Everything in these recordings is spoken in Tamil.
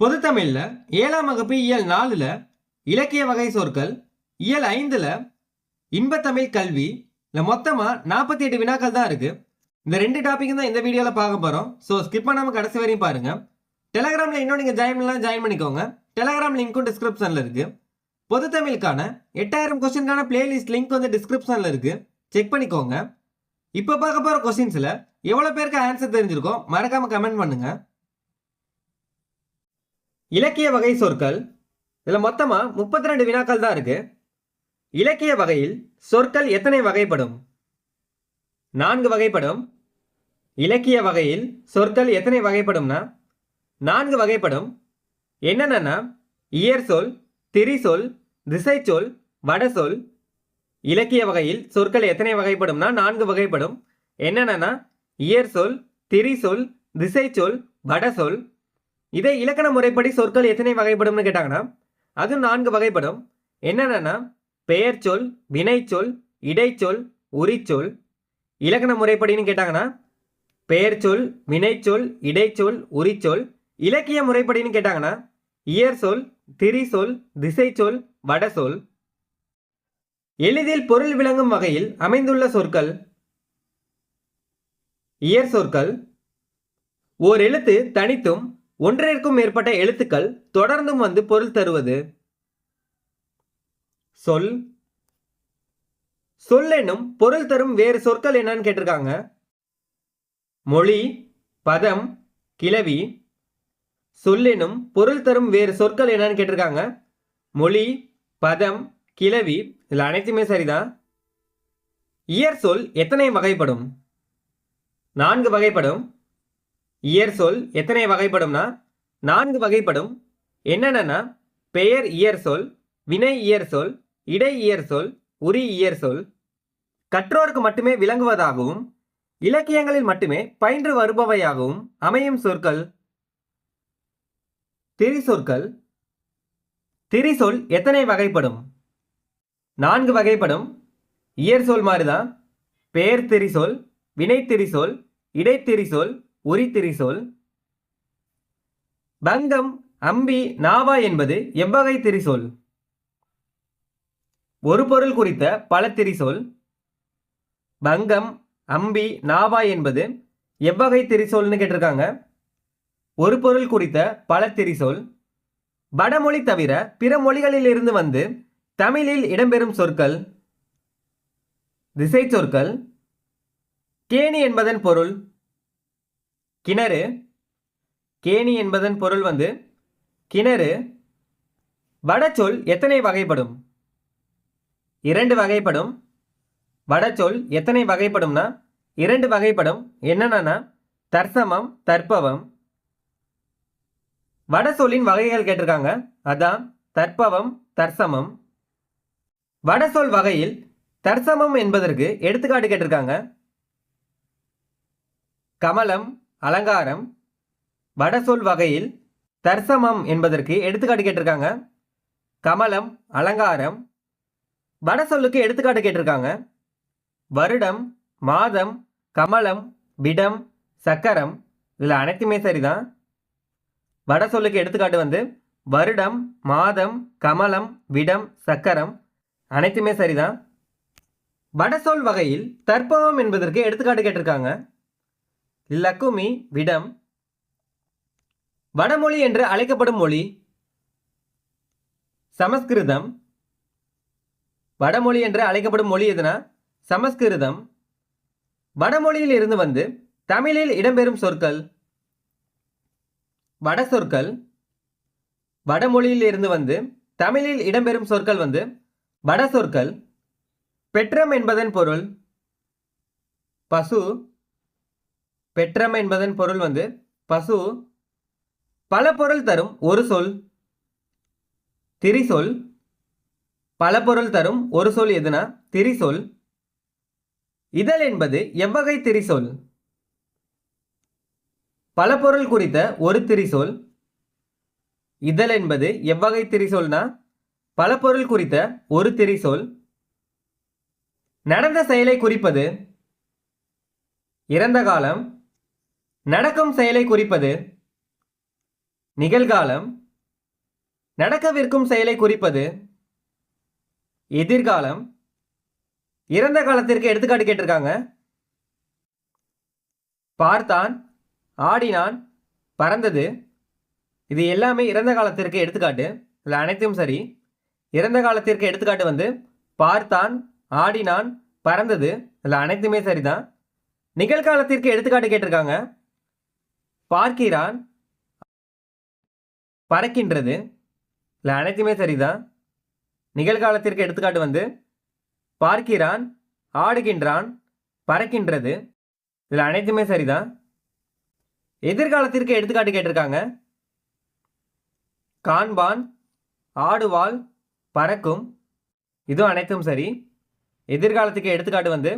பொதுத்தமிழில் ஏழாம் வகுப்பு இயல் நாலில் இலக்கிய வகை சொற்கள் இயல் ஐந்தில் இன்பத்தமிழ் கல்வி இல்லை மொத்தமாக நாற்பத்தி எட்டு வினாக்கள் தான் இருக்குது இந்த ரெண்டு டாப்பிக்கும் தான் இந்த வீடியோவில் பார்க்க போகிறோம் ஸோ ஸ்கிப் பண்ணாமல் கடைசி வரையும் பாருங்கள் டெலகிராமில் இன்னும் நீங்கள் ஜாயின் பண்ணலாம் ஜாயின் பண்ணிக்கோங்க. டெலகிராம் லிங்க்கும் டிஸ்கிரிப்ஷனில் இருக்குது பொதுத்தமிழுக்கான எட்டாயிரம் கொஸ்டினுக்கான பிளேலிஸ்ட் லிங்க் வந்து டிஸ்கிரிப்ஷனில் இருக்குது செக் பண்ணிக்கோங்க. இப்போ பார்க்க போகிற கொஸ்டின்ஸில் எவ்வளோ பேருக்கு ஆன்சர் தெரிஞ்சிருக்கோம் மறக்காமல் கமெண்ட் பண்ணுங்கள் இலக்கிய வகை சொற்கள். இதில் மொத்தமாக முப்பத்தி ரெண்டு வினாக்கள் தான் இருக்கு. இலக்கிய வகையில் சொற்கள் எத்தனை வகைப்படும்? நான்கு வகைப்படும். இலக்கிய வகையில் சொற்கள் எத்தனை வகைப்படும்னா நான்கு வகைப்படும். என்னென்னா இயற்சொல் திரிசொல் திசைச்சொல் வடசொல் இலக்கிய வகையில் சொற்கள் எத்தனை வகைப்படும்னா நான்கு வகைப்படும். என்னென்னா இயற்சொல் திரிசொல் திசைச்சொல் வடசொல் இதே இலக்கண முறைப்படி சொற்கள் எத்தனை வகைப்படும்னு கேட்டாங்கன்னா அது நான்கு வகைப்படும். என்னென்னா பெயர் சொல் வினைச்சொல் இடைச்சொல் உரிச்சொல். இலக்கண முறைப்படின்னு கேட்டாங்கன்னா பெயர் சொல் வினைச்சொல் இடைச்சொல் உரிச்சொல். இலக்கிய முறைப்படின்னு கேட்டாங்கன்னா இயர் சொல் திரிசொல் திசைச்சொல் வடசொல். எளிதில் பொருள் விளங்கும் வகையில் அமைந்துள்ள சொற்கள் இயற் சொற்கள் ஓர் எழுத்து தனித்தும் ஒன்றிற்கும் மேற்பட்ட எழுத்துக்கள் தொடர்ந்தும் வந்து பொருள் தருவது. சொல். சொல் என்னும் பொருள் தரும் வேறு சொற்கள் என்னன்னு கேட்டிருக்காங்க. மொழி. பதம். கிளவி. சொல்லெனும் பொருள் தரும் வேறு சொற்கள் என்னன்னு கேட்டிருக்காங்க. மொழி. பதம். கிளவி. இதில் அனைத்துமே சரிதான். இயற் சொல் எத்தனை வகைப்படும்? நான்கு வகைப்படும். இயற் சொல் எத்தனை வகைப்படும்னா? நான்கு வகைப்படும். என்னென்னா பெயர் இயற் சொல் வினை இயற் சொல் இடை இயற் சொல் உரி இயற் சொல். கற்றோருக்கு மட்டுமே விளங்குவதாகவும் இலக்கியங்களில் மட்டுமே பயின்று வருபவையாகவும் அமையும் சொற்கள். திரிசொற்கள். திரிசொல் எத்தனை வகைப்படும்? நான்கு வகைப்படும். இயற்சொல் மாதிரிதான் பெயர் திரிசொல் வினை திரிசொல் இடைத்திரிசொல் உரி பங்கம் அம்பி நாவா என்பது எவ்வகை திரிசொல்? ஒரு பொருள் குறித்த பல திரிசோல். பங்கம் அம்பி நாவா என்பது எவ்வகை திரிசோல்னு கேட்டிருக்காங்க. ஒரு பொருள் குறித்த பல திரிசோல். வடமொழி தவிர பிற மொழிகளில் இருந்து வந்து தமிழில் இடம்பெறும் சொற்கள். திசை சொற்கள் கேணி என்பதன் பொருள். கிணறு கேணி என்பதன் பொருள் வந்து கிணறு வடச்சொல் எத்தனை வகைப்படும்? இரண்டு வகைப்படும். வடச்சொல் எத்தனை வகைப்படும்னா இரண்டு வகைப்படும். என்னென்னா தர்சமம் தற்பவம். வடசொல்லின் வகைகள் கேட்டிருக்காங்க. அதான் தற்பவம் தர்சமம். வடசொல் வகையில் தர்சமம் என்பதற்கு எடுத்துக்காட்டு கேட்டிருக்காங்க. கமலம் அலங்காரம் வடசொல் வகையில் தர்சமம் என்பதற்கு எடுத்துக்காட்டு கேட்டிருக்காங்க. கமலம் அலங்காரம் வடசொல்லுக்கு எடுத்துக்காட்டு கேட்டிருக்காங்க. வருடம் மாதம் கமலம் விடம் சக்கரம் இதில் அனைத்துமே சரிதான். வடசொல்லுக்கு எடுத்துக்காட்டு வந்து வருடம் மாதம் கமலம் விடம் சக்கரம் அனைத்துமே சரிதான். வடசொல் வகையில் தற்பவம் என்பதற்கு எடுத்துக்காட்டு கேட்டிருக்காங்க. லக்குமி விடம். வடமொழி என்று அழைக்கப்படும் மொழி. சமஸ்கிருதம். வடமொழி என்று அழைக்கப்படும் மொழி எதுனா? சமஸ்கிருதம். வடமொழியில் இருந்து வந்து தமிழில் இடம்பெறும் சொற்கள். வட சொற்கள். வடமொழியில் இருந்து வந்து தமிழில் இடம்பெறும் சொற்கள் வந்து வட சொற்கள். பெற்றம் என்பதன் பொருள் பசு பெற்றம் என்பதன் பொருள் வந்து பசு பல பொருள் தரும். ஒரு சொல் திரிசொல். பல பொருள் தரும். ஒரு சொல் எதுனா? திரிசொல். இதழ் என்பது எவ்வகை திரிசொல்? பல பொருள் குறித்த ஒரு திரிசொல். இதழ் என்பது எவ்வகை திரிசொல்னா? பல பொருள் குறித்த ஒரு திரிசொல். நடந்த செயலை குறிப்பது. இறந்த காலம். நடக்கும் செயலை குறிப்பது நிகழ்காலம். நடக்கவிருக்கும் செயலை குறிப்பது எதிர்காலம். இறந்த காலத்திற்கு எடுத்துக்காட்டு கேட்டிருக்காங்க. பார்த்தான் ஆடினான் பறந்தது. இது எல்லாமே இறந்த காலத்திற்கு எடுத்துக்காட்டு. இதில் அனைத்தும் சரி. இறந்த காலத்திற்கு எடுத்துக்காட்டு வந்து பார்த்தான் ஆடினான் பறந்தது. இதில் அனைத்துமே சரிதான். நிகழ்காலத்திற்கு எடுத்துக்காட்டு கேட்டிருக்காங்க. பார்க்கிறான். பறக்கின்றது. இல்லை அனைத்துமே சரிதான். நிகழ்காலத்திற்கு எடுத்துக்காட்டு வந்து பார்க்கிறான் ஆடுகின்றான் பறக்கின்றது. இதில் அனைத்துமே சரிதான். எதிர்காலத்திற்கு எடுத்துக்காட்டு கேட்டிருக்காங்க. காண்பான் ஆடுவாள் பறக்கும். இதுவும் அனைத்தும் சரி. எதிர்காலத்துக்கு எடுத்துக்காட்டு வந்து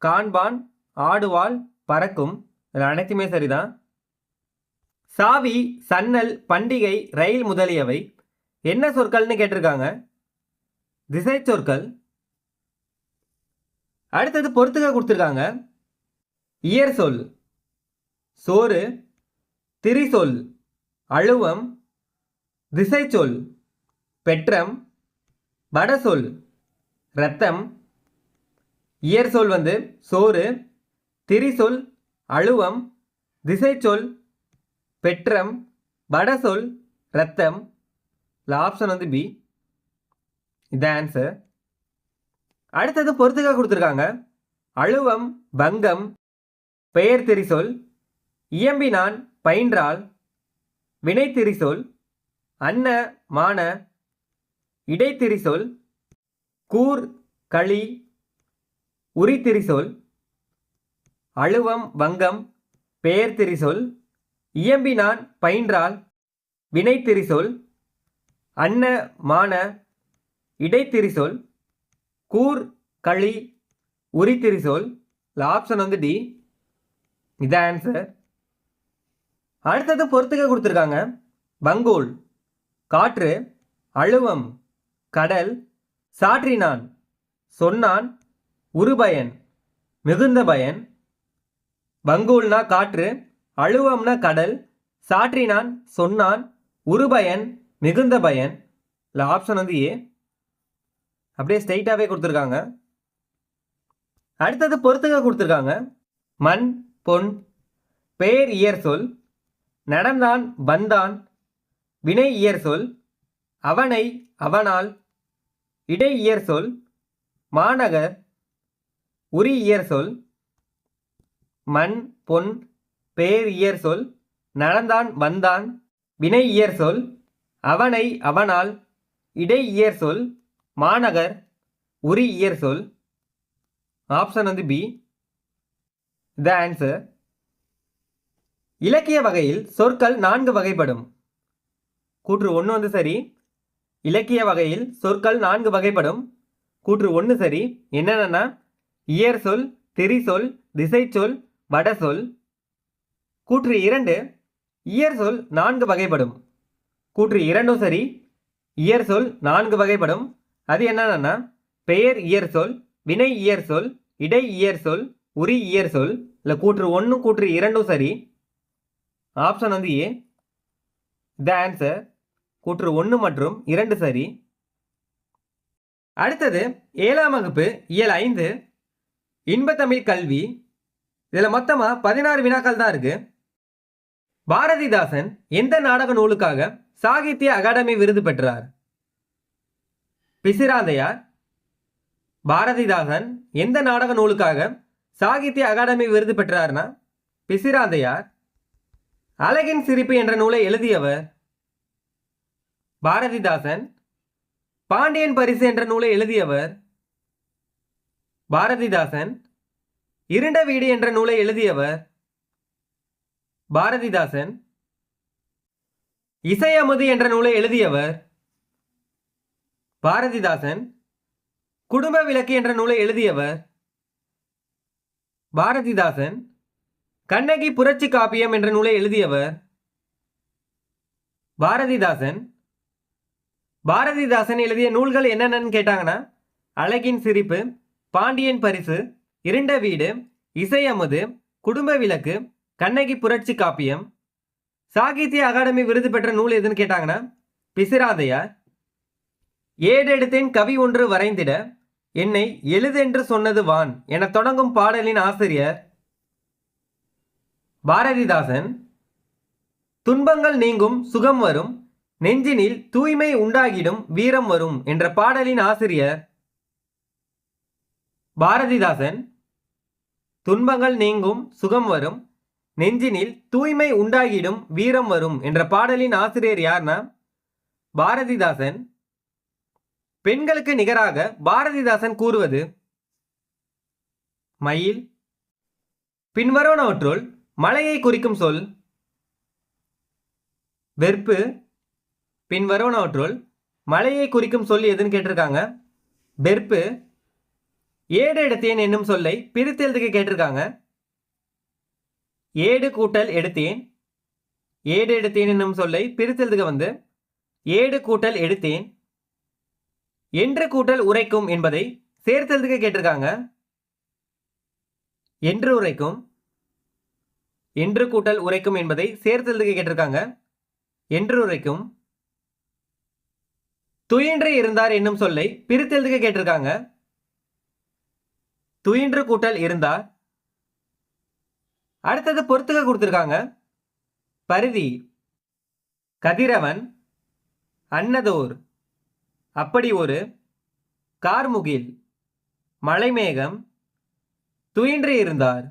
காண்பான் ஆடுவாள் பறக்கும். இதில் அனைத்துமே சரிதான். சாவி சன்னல் பண்டிகை ரயில் முதலியவை என்ன சொற்கள்னு கேட்டிருக்காங்க? திசை சொற்கள். அடுத்தது பொறுத்துக்க கொடுத்துருக்காங்க. இயர் சொல். சோறு. திரிசொல் அழுவம். திசை சொல். பெற்றம். வடசொல் ரத்தம் இயற்சொல் வந்து சோறு. திரிசொல் அழுவம். திசை சொல். பெற்றம் வடசொல் ரத்தம் இல்லை ஆப்ஷன் வந்து பி இதான் ஆன்சர் அடுத்தது பொறுத்துக்காக கொடுத்துருக்காங்க. அழுவம் வங்கம் பெயர் திரிசொல் இயம்பினான் பயின்றால் வினைத்திரிசொல் அன்ன மான இடைத்திரிசொல் கூர் களி உரித்திரிசொல் அழுவம் வங்கம் பெயர் திரிசொல் இயம்பினான் பயின்றால் வினைத்திரிசொல் அன்ன மான இடைத்திரிசொல் கூர் களி உரித்திரிசொல். ஆப்ஷன் வந்து டி இதான் ஆன்சர் அடுத்தது பொறுத்துக்க கொடுத்துருக்காங்க. பங்கோல் காற்று அழுவம் கடல் சாற்றினான் சொன்னான் உருபயன் மிகுந்த பயன். பங்கூல்னா காற்று அழுவம்னா கடல் சாற்றினான் சொன்னான் உருபயன் மிகுந்த பயன். இல்லை ஆப்ஷன் வந்து ஏ அப்படியே ஸ்ட்ரைட்டாகவே கொடுத்துருக்காங்க. அடுத்தது பொறுத்துக்க கொடுத்துருக்காங்க. மண் பொன் பெயர் இயர் சொல். நடந்தான் வந்தான் வினை இயர் சொல். அவனை அவனால். இடை இயர் சொல். மாநகர் உரி இயர் சொல். மண் பொன் பேர் இயர் சொல் நடந்தான் வந்தான். வினை இயர் சொல் அவனை அவனால். இடை இயர் சொல் மாநகர். உரி இயர் சொல் ஆப்ஷன் வந்து பி த ஆன்சர் இலக்கிய வகையில் சொற்கள் நான்கு வகைப்படும். கூற்று ஒன்று வந்து சரி இலக்கிய வகையில் சொற்கள் நான்கு வகைப்படும். கூற்று ஒன்று சரி என்னென்னா இயற் சொல் திரிசொல் திசைச்சொல் வடசொல் கூற்று இரண்டு இயற் சொல் நான்கு வகைப்படும். கூற்று இரண்டும் சரி இயற் சொல் நான்கு வகைப்படும். அது என்னன்னா பெயர் இயற் சொல் வினை இயற் சொல் இடை இயற் சொல் உரி இயற் சொல். இல்லை கூற்று ஒன்று கூற்று இரண்டும் சரி. ஆப்ஷன் வந்து ஏ த ஆன்சர் கூற்று ஒன்று மற்றும் இரண்டு சரி. அடுத்தது ஏழாம் வகுப்பு இயல் ஐந்து. இன்பத்தமிழ் கல்வி. இதில் மொத்தமாக பதினாறு வினாக்கள் தான் இருக்குது பாரதிதாசன் எந்த நாடக நூலுக்காக சாகித்ய அகாடமி விருது பெற்றார்? பிசிராந்தையார். பாரதிதாசன் எந்த நாடக நூலுக்காக சாகித்ய அகாடமி விருது பெற்றார்னா? பிசிராந்தையார். அழகின் சிரிப்பு என்ற நூலை எழுதியவர். பாரதிதாசன் பாண்டியன் பரிசு என்ற நூலை எழுதியவர். பாரதிதாசன். இருண்ட வீடு என்ற நூலை எழுதியவர். பாரதிதாசன் இசையமுது என்ற நூலை எழுதியவர் பாரதிதாசன் குடும்ப விளக்கு என்ற நூலை எழுதியவர் பாரதிதாசன் கண்ணகி புரட்சி காப்பியம் என்ற நூலை எழுதியவர் பாரதிதாசன். பாரதிதாசன் எழுதிய நூல்கள் என்னென்னு கேட்டாங்கன்னா அழகின் சிரிப்பு பாண்டியன் பரிசு இருண்ட வீடு இசையமுது குடும்ப விளக்கு கண்ணகி புரட்சி காப்பியம். சாகித்ய அகாடமி விருது பெற்ற நூல் எதுன்னு கேட்டாங்கன்னா பிசிராதையார் ஏடெடுத்தேன் கவி ஒன்று வரைந்திட என்னை எழுதென்று சொன்னது வான் என தொடங்கும் பாடலின் ஆசிரியர் பாரதிதாசன். துன்பங்கள் நீங்கும் சுகம் வரும் நெஞ்சினில் தூய்மை உண்டாகிடும் வீரம் வரும் என்ற பாடலின் ஆசிரியர் பாரதிதாசன். துன்பங்கள் நீங்கும் சுகம் வரும் நெஞ்சினில் தூய்மை உண்டாகிடும் வீரம் வரும் என்ற பாடலின் ஆசிரியர் யார்னா? பாரதிதாசன். பெண்களுக்கு நிகராக பாரதிதாசன் கூறுவது மயில். பின்வருவனவற்றுள் மலையை குறிக்கும் சொல் வெறுப்பு. பின்வருவனவற்றுள் மலையை குறிக்கும் சொல் எதுன்னு கேட்டிருக்காங்க வெறுப்பு. ஏடு இடத்தேன் என்னும் சொல்லை பிரித்து கேட்டிருக்காங்க ஏடு கூட்டல் எடுத்தேன். ஏடு எடுத்தேன் என்னும் சொல்லை பிரித்தெழுதுக வந்து. ஏடு கூட்டல் எடுத்தேன். என்று கூட்டல் உரைக்கும் என்பதை சேர்த்தெழுதுக கேட்டிருக்காங்க. என்று உரைக்கும். என்று கூட்டல் உரைக்கும் என்பதை சேர்த்தெழுதுக கேட்டிருக்காங்க. என்று உரைக்கும். துயின்று இருந்தார் என்னும் சொல்லை பிரித்தெழுதுக கேட்டிருக்காங்க. துயின்று கூட்டல் இருந்தார். அடுத்தது பொறுத்துக்க கொடுத்துருக்காங்க. பருதி கதிரவன் அன்னதோர் அப்படி ஒரு கார்முகில் மலைமேகம் துயின்று இருந்தார்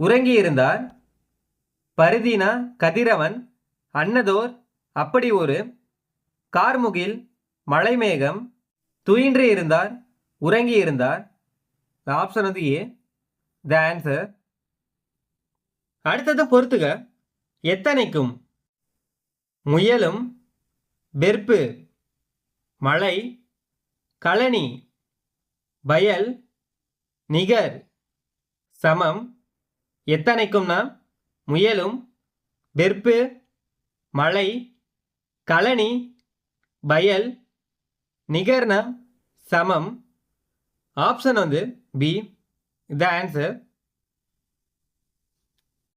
உறங்கி இருந்தார் பருதினா கதிரவன் அன்னதோர் அப்படி ஒரு கார்முகில் மலைமேகம் துயின்று இருந்தார் உறங்கி இருந்தார். ஆப்ஷன் வந்து ஏ த ஆன்சர் அடுத்தது பொறுத்துக. எத்தனைக்கும்? முயலும் வெறுப்பு மழை களனி பயல் நிகர் சமம். எத்தனைக்கும்னா முயலும் வெறுப்பு மழை களனி பயல் நிகர்னா சமம். ஆப்ஷன் வந்து பி த ஆன்சர்